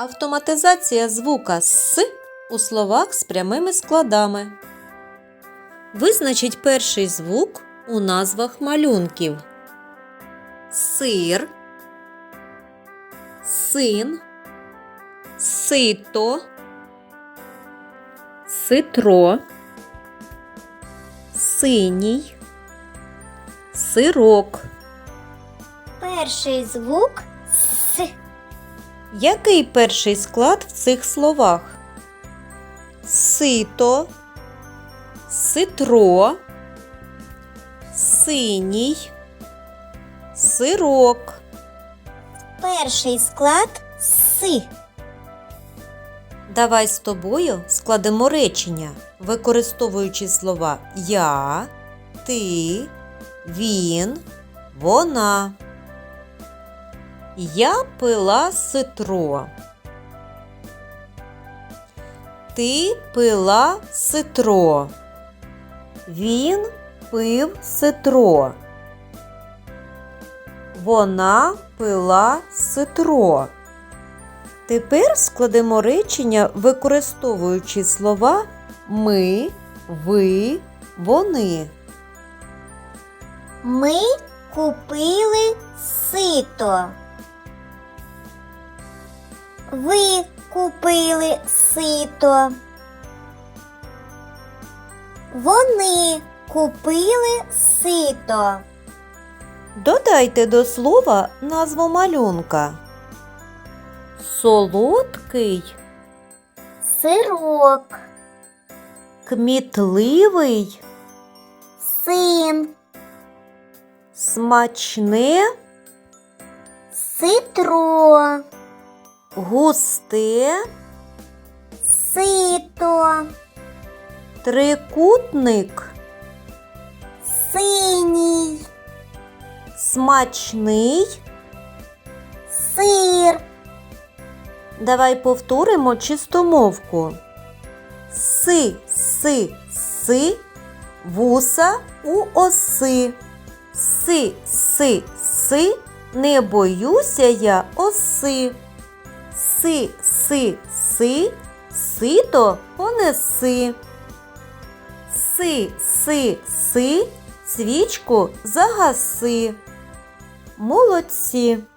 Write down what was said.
Автоматизація звука С у словах з прямими складами. Визначіть перший звук у назвах малюнків. Сир, син, сито, ситро, синій, сирок. Перший звук С. Який перший склад в цих словах? Сито, ситро, синій, сирок. Перший склад С. Давай з тобою складемо речення, використовуючи слова я, ти, він, вона. Я пила ситро. Ти пила ситро. Він пив ситро. Вона пила ситро. Тепер складемо речення, використовуючи слова ми, ви, вони. Ми купили сито. Ви купили сито. Вони купили сито. Додайте до слова назву малюнка. Солодкий, Сирок, кмітливий, син, смачне, ситро, густе, сито, трикутник, синій, смачний. сир, Давай повторимо чистомовку. Си, си, си, вуса у оси. Си, си, си, не боюся я оси. Си, си, си, сито понеси. Си, си, си, свічку загаси. Молодці!